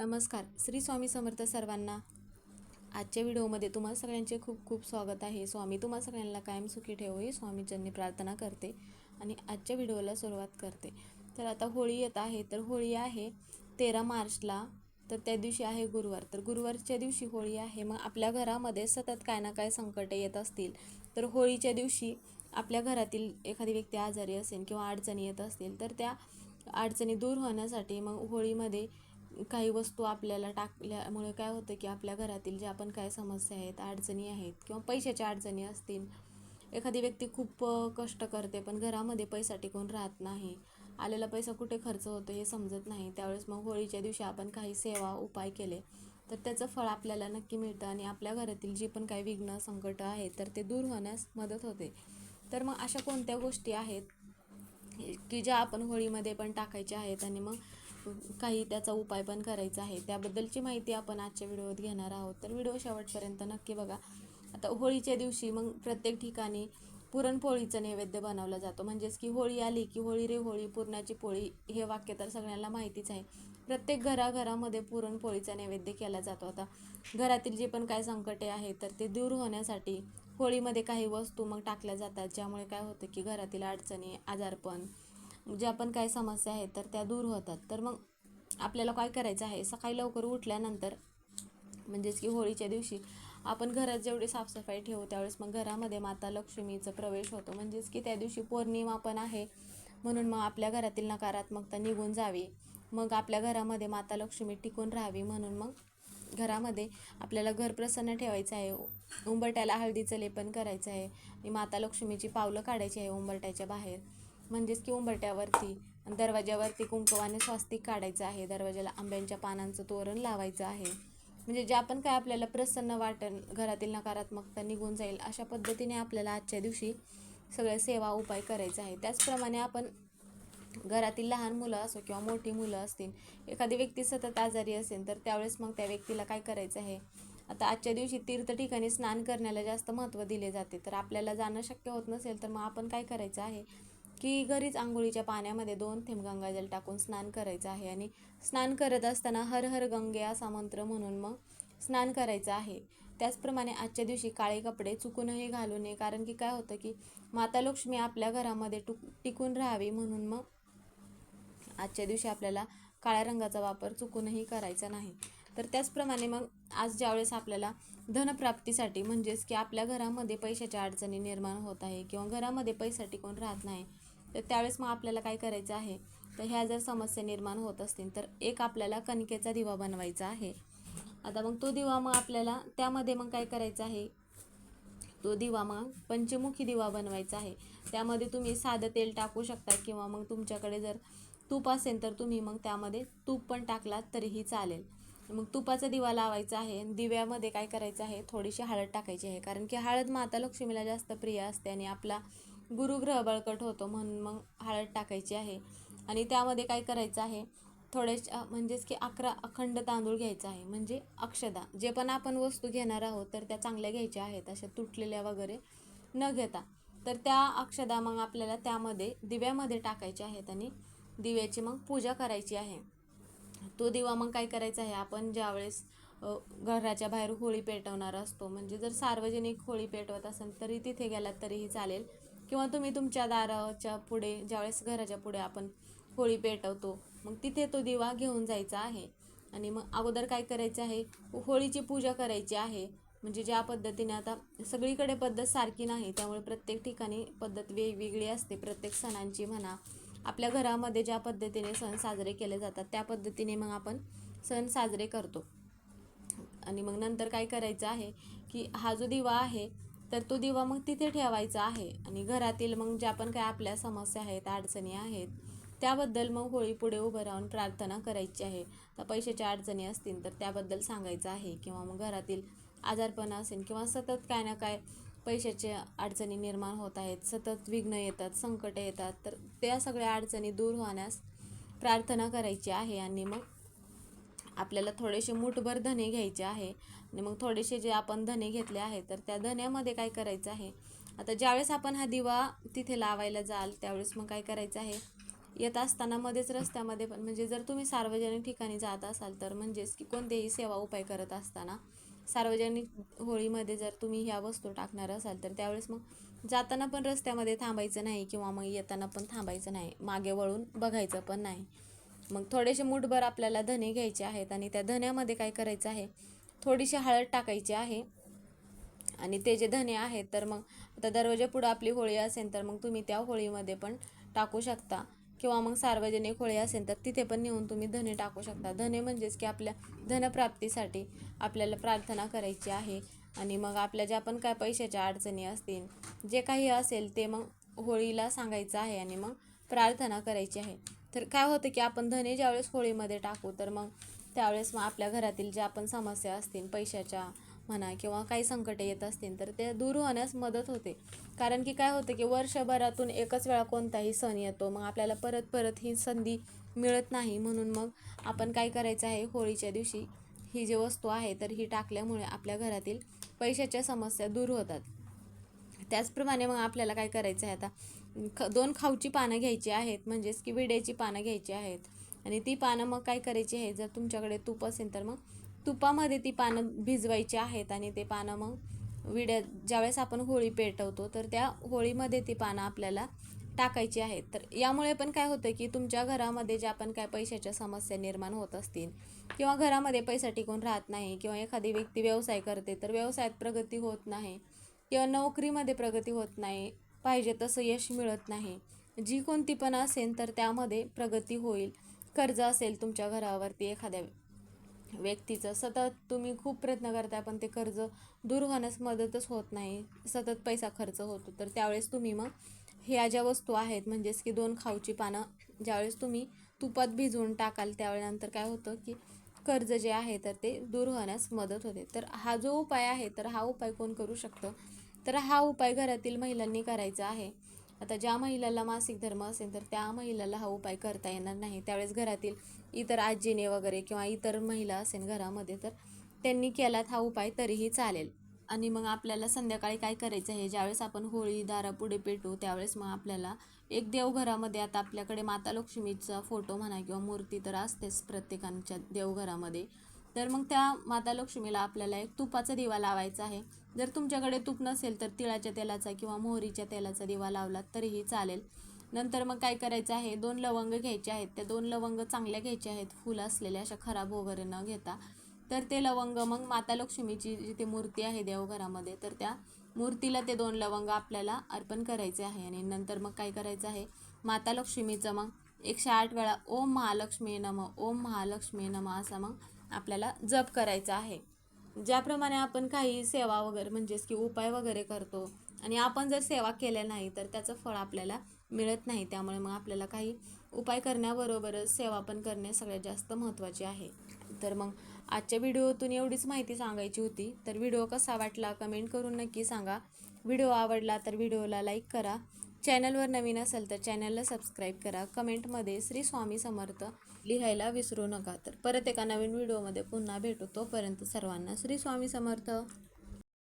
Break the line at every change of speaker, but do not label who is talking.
नमस्कार. श्री स्वामी समर्थ सर्वांना आजच्या व्हिडिओमध्ये तुम्हा सगळ्यांचे खूप खूप स्वागत आहे. स्वामी तुम्हा सगळ्यांना कायम सुखी ठेवो ही स्वामीच्यांनी प्रार्थना करते आणि आजच्या व्हिडिओला सुरुवात करते. तर आता होळी येत आहे. तर होळी आहे तेरा मार्चला. तर त्या दिवशी आहे गुरुवार. तर गुरुवारच्या दिवशी होळी आहे. मग आपल्या घरामध्ये सतत काय ना काय संकटे येत असतील. तर होळीच्या दिवशी आपल्या घरातील एखादी व्यक्ती आजारी असेल किंवा अडचणी येत असतील तर त्या अडचणी दूर होण्यासाठी मग होळीमध्ये काही वस्तू आपल्याला टाकल्यामुळे काय होतं की आपल्या घरातील ज्या आपण काय समस्या आहेत अडचणी आहेत किंवा पैशाच्या अडचणी असतील एखादी व्यक्ती खूप कष्ट करते पण घरामध्ये पैसा टिकून राहत नाही आलेला पैसा कुठे खर्च होतो हे समजत नाही त्यावेळेस मग होळीच्या दिवशी आपण काही सेवा उपाय केले तर त्याचं फळ आपल्याला नक्की मिळतं आणि आपल्या घरातील जी पण काही विघ्न संकट आहेत तर ते दूर होण्यास मदत होते. तर मग अशा कोणत्या गोष्टी आहेत की ज्या आपण होळीमध्ये पण टाकायच्या आहेत आणि मग काही त्याचा उपाय पण करायचा आहे. त्याबद्दलची माहिती आपण आजच्या व्हिडिओत घेणार आहोत. तर व्हिडिओ शेवटपर्यंत नक्की बघा. आता होळीच्या दिवशी मग प्रत्येक ठिकाणी पुरणपोळीचं नैवेद्य बनवला जातो. म्हणजेच की होळी आली की होळी रे होळी पुरणाची पोळी हे वाक्य तर सगळ्यांना माहितीच आहे. प्रत्येक घराघरामध्ये पुरणपोळीचा नैवेद्य केला जातो. आता घरातील जे पण काय संकटे आहेत तर ते दूर होण्यासाठी होळीमध्ये काही वस्तू मग टाकल्या जातात. ज्यामुळे काय होतं की घरातील अडचणी आजारपण ज्या पण काय समस्या आहेत तर त्या दूर होतात. तर मग आपल्याला काय करायचं आहे? सकाळी लवकर उठल्यानंतर म्हणजेच की होळीच्या दिवशी आपण घरात जेवढी साफसफाई ठेवू त्यावेळेस मग घरामध्ये माता लक्ष्मीचा प्रवेश होतो. म्हणजेच की त्या दिवशी पौर्णिमा पण आहे म्हणून मग आपल्या घरातील नकारात्मकता निघून जावी. मग आपल्या घरामध्ये माता लक्ष्मी टिकून राहावी म्हणून मग घरामध्ये आपल्याला घर प्रसन्न ठेवायचं आहे. उंबरट्याला हळदीचं लेपन करायचं आहे. आणि माता लक्ष्मीची पावलं काढायची आहे उंबरट्याच्या बाहेर. म्हणजेच की उंबरट्यावरती आणि दरवाज्यावरती कुंकवाने स्वास्तिक काढायचं आहे. दरवाजाला आंब्यांच्या पानांचं तोरण लावायचं आहे. म्हणजे ज्या पण काय आपल्याला प्रसन्न वाटण घरातील नकारात्मकता निघून जाईल अशा पद्धतीने आपल्याला आजच्या दिवशी सगळे सेवा उपाय करायचा आहे त्याचप्रमाणे आपण घरातील लहान मुलं असो किंवा मोठी मुलं असतील एखादी व्यक्ती सतत आजारी असेल तर त्यावेळेस मग त्या व्यक्तीला काय करायचं आहे? आता आजच्या दिवशी तीर्थ ठिकाणी स्नान करण्याला जास्त महत्त्व दिले जाते. तर आपल्याला जाणं शक्य होत नसेल तर मग आपण काय करायचं आहे? की घरीच आंघोळीच्या पाण्यामध्ये दोन थेंब गंगाजल टाकून स्नान करायचं आहे आणि स्नान करत असताना हर हर गंगे असा मंत्र म्हणून मग स्नान करायचं आहे. त्याचप्रमाणे आजच्या दिवशी काळे कपडे चुकूनही घालू नये कारण की काय होतं की माता लक्ष्मी आपल्या घरामध्ये टुक टिकून राहावी म्हणून मग आजच्या दिवशी आपल्याला काळ्या रंगाचा वापर चुकूनही करायचा नाही. तर त्याचप्रमाणे मग आज ज्यावेळेस आपल्याला धनप्राप्तीसाठी म्हणजेच की आपल्या घरामध्ये पैशाच्या अडचणी निर्माण होत आहे किंवा घरामध्ये पैसा टिकून राहत नाही तर त्यावेळेस मग आपल्याला काय करायचं आहे? तर ह्या जर समस्या निर्माण होत असतील तर एक आपल्याला कणकेचा दिवा बनवायचा आहे. आता मग तो दिवा मग आपल्याला त्यामध्ये मग काय करायचं आहे? तो दिवा मग पंचमुखी दिवा बनवायचा आहे. त्यामध्ये तुम्ही साधं तेल टाकू शकता किंवा मग तुमच्याकडे जर तूप असेल तर तुम्ही मग त्यामध्ये तूप पण टाकलात तरीही चालेल. मग तुपाचा दिवा लावायचा आहे. दिव्यामध्ये काय करायचं आहे? थोडीशी हळद टाकायची आहे. कारण की हळद माता लक्ष्मीला जास्त प्रिय असते आणि आपला गुरुग्रह बळकट होतो म्हणून मग हळद टाकायची आहे. आणि त्यामध्ये काय करायचं आहे? थोडेच म्हणजेच की अकरा अखंड तांदूळ घ्यायचा आहे. म्हणजे अक्षदा. जे पण आपण वस्तू घेणार आहोत तर त्या चांगल्या घ्यायच्या आहेत. अशा तुटलेल्या वगैरे न घेता. तर त्या अक्षदा मग आपल्याला त्यामध्ये दिव्यामध्ये टाकायच्या आहेत आणि दिव्याची मग पूजा करायची आहे. तो दिवा मग काय करायचा आहे? आपण ज्यावेळेस घराच्या बाहेर होळी पेटवणार असतो म्हणजे जर सार्वजनिक होळी पेटवत असेल तरी तिथे गेलात तरीही चालेल. किंवा तुम्ही तुमच्या दाराच्या पुढे ज्यावेळेस घराच्या पुढे आपण होळी पेटवतो मग तिथे तो दिवा घेऊन जायचा आहे. आणि मग अगोदर काय करायचं आहे? होळीची पूजा करायची आहे. म्हणजे ज्या पद्धतीने आता सगळीकडे पद्धत सारखी नाही त्यामुळे प्रत्येक ठिकाणी पद्धत वेगवेगळी असते. प्रत्येक सणांची म्हणा आपल्या घरामध्ये ज्या पद्धतीने सण साजरे केले जातात त्या पद्धतीने मग आपण सण साजरे करतो. आणि मग नंतर काय करायचं आहे की हा जो दिवा आहे तर तो दिवा मग तिथे ठेवायचा आहे. आणि घरातील मग ज्या पण काय आपल्या समस्या आहेत अडचणी आहेत त्याबद्दल मग होळी पुढे उभं राहून प्रार्थना करायची आहे. तर पैशाच्या अडचणी असतील तर त्याबद्दल सांगायचं आहे. किंवा मग घरातील आजारपण असेल किंवा सतत काय ना काय पैशाचे अडचणी निर्माण होत आहेत सतत विघ्न येतात संकट येतात तर त्या सगळ्या अडचणी दूर होण्यास प्रार्थना करायची आहे. आणि मग आपल्याला थोडेसे मूठभर धने घ्यायचे आहे. आणि मग थोडेसे जे आपण धने घेतले आहे तर त्या धन्यामध्ये काय करायचं आहे? आता ज्यावेळेस आपण हा दिवा तिथे लावायला जाल त्यावेळेस मग काय करायचं आहे? येत असताना मध्येच रस्त्यामध्ये पण म्हणजे जर तुम्ही सार्वजनिक ठिकाणी जात असाल तर म्हणजेच की कोणतेही सेवा उपाय करत असताना सार्वजनिक होळीमध्ये जर तुम्ही ह्या वस्तू टाकणार असाल तर त्यावेळेस मग जाताना पण रस्त्यामध्ये थांबायचं नाही किंवा मग येताना पण थांबायचं नाही. मागे वळून बघायचं पण नाही. मग थोडेसे मुठभर आपल्याला धने घ्यायचे आहेत आणि त्या धण्यामध्ये काय करायचं आहे? थोडीशी हळद टाकायची आहे. आणि ते जे धने आहेत तर मग आता दरवाजा पुढं आपली होळी असेल तर मग तुम्ही त्या होळीमध्ये पण टाकू शकता. किंवा मग सार्वजनिक होळी असेल तर तिथे पण नेऊन तुम्ही धने टाकू शकता. धने म्हणजेच की आपल्या धनप्राप्तीसाठी आपल्याला प्रार्थना करायची आहे. आणि मग आपल्या ज्या पण काय पैशाच्या अडचणी असतील जे काही असेल ते मग होळीला सांगायचं आहे आणि मग प्रार्थना करायची आहे. तर काय होतं की आपण धने ज्यावेळेस होळीमध्ये टाकू तर मग त्यावेळेस मग आपल्या घरातील ज्या आपण समस्या असतील पैशाच्या म्हणा किंवा काही संकटे येत असतील तर ते दूर होण्यास मदत होते. कारण की काय होतं की वर्षभरातून एकच वेळा कोणताही सण येतो मग आपल्याला परत परत ही संधी मिळत नाही. म्हणून मग आपण काय करायचं आहे होळीच्या दिवशी ही जी वस्तू आहे तर ही टाकल्यामुळे आपल्या घरातील पैशाच्या समस्या दूर होतात. त्याचप्रमाणे मग आपल्याला काय करायचं आहे आता ख दोन खाऊची पानं घ्यायची आहेत म्हणजेच की विड्याची पानं घ्यायची आहेत. आणि ती पानं मग काय करायची आहे जर तुमच्याकडे तूप असेल तर मग तुपामध्ये ती पानं भिजवायची आहेत आणि ते पानं मग विड्या ज्यावेळेस आपण होळी पेटवतो तर त्या होळीमध्ये ती पानं आपल्याला टाकायची आहेत. तर यामुळे पण काय होतं की तुमच्या घरामध्ये ज्या पण काय पैशाच्या समस्या निर्माण होत असतील किंवा घरामध्ये पैसा टिकून राहत नाही किंवा एखादी व्यक्ती व्यवसाय करते तर व्यवसायात प्रगती होत नाही किंवा नोकरीमध्ये प्रगती होत नाही पाहिजे तसं यश मिळत नाही. जी कोणती पण असेल तर त्यामध्ये प्रगती होईल. कर्ज असेल तुमच्या घरावरती एखाद्या व्यक्तीचं. सतत तुम्ही खूप प्रयत्न करताय पण ते कर्ज दूर होण्यास मदतच होत नाही. सतत पैसा खर्च होतो तर त्यावेळेस तुम्ही मग ह्या ज्या वस्तू आहेत म्हणजेच की दोन खाऊची पानं ज्यावेळेस तुम्ही तुपात भिजवून टाकाल त्यावेळेनंतर काय होतं की कर्ज जे आहे तर ते दूर होण्यास मदत होते. तर हा जो उपाय आहे तर हा उपाय कोण करू शकतं? तर हा उपाय घरातील महिलांनी करायचा आहे. आता ज्या महिलाला मासिक धर्म असेल तर त्या महिलाला हा उपाय करता येणार नाही. त्यावेळेस घरातील इतर आजीने वगैरे किंवा इतर महिला असेल घरामध्ये तर त्यांनी केलात हा उपाय तरीही चालेल. आणि मग आपल्याला संध्याकाळी काय करायचं आहे? ज्यावेळेस आपण होळी दारापुढे पेटू त्यावेळेस मग आपल्याला एक देवघरामध्ये आता आपल्याकडे माता लक्ष्मीचा फोटो म्हणा किंवा मूर्ती तर असतेच प्रत्येकांच्या देवघरामध्ये तर मग त्या माता लक्ष्मीला आपल्याला एक तुपाचा दिवा लावायचा आहे. जर तुमच्याकडे तूप नसेल तर तिळाच्या तेलाचा किंवा मोहरीच्या तेलाचा दिवा लावलात तरीही चालेल. नंतर मग काय करायचं आहे? दोन लवंग घ्यायचे आहेत. त्या दोन लवंग चांगल्या घ्यायच्या आहेत. फुलं असलेल्या अशा खराब वगैरे न घेता. तर ते लवंग मग माता लक्ष्मीची जिथे मूर्ती आहे देवघरामध्ये तर त्या मूर्तीला ते दोन लवंग आपल्याला अर्पण करायचे आहे. आणि नंतर मग काय करायचं आहे? माता लक्ष्मीचं मग एकशे आठ वेळा ओम महालक्ष्मी नम ओम महालक्ष्मी नम असा मग आपल्याला जप करायचा आहे. ज्याप्रमाणे आपण काही सेवा वगैरे म्हणजेच की उपाय वगैरे करतो आणि आपण जर सेवा केल्या नाही तर त्याचं फळ आपल्याला मिळत नाही. त्यामुळे मग आपल्याला काही उपाय करण्याबरोबरच सेवा पण करणे सगळ्यात जास्त महत्त्वाचे आहे. तर मग आजच्या व्हिडिओतून एवढीच माहिती सांगायची होती. तर व्हिडिओ कसा वाटला कमेंट करून नक्की सांगा. व्हिडिओ आवडला तर व्हिडिओला लाईक करा. चॅनलवर नवीन असेल तर चॅनलला सबस्क्राईब करा. कमेंटमध्ये श्री स्वामी समर्थ. लिहायला विसरू नका. तर परत एका नवीन व्हिडिओमध्ये पुन्हा भेटू. तोपर्यंत सर्वांना श्री स्वामी समर्थ.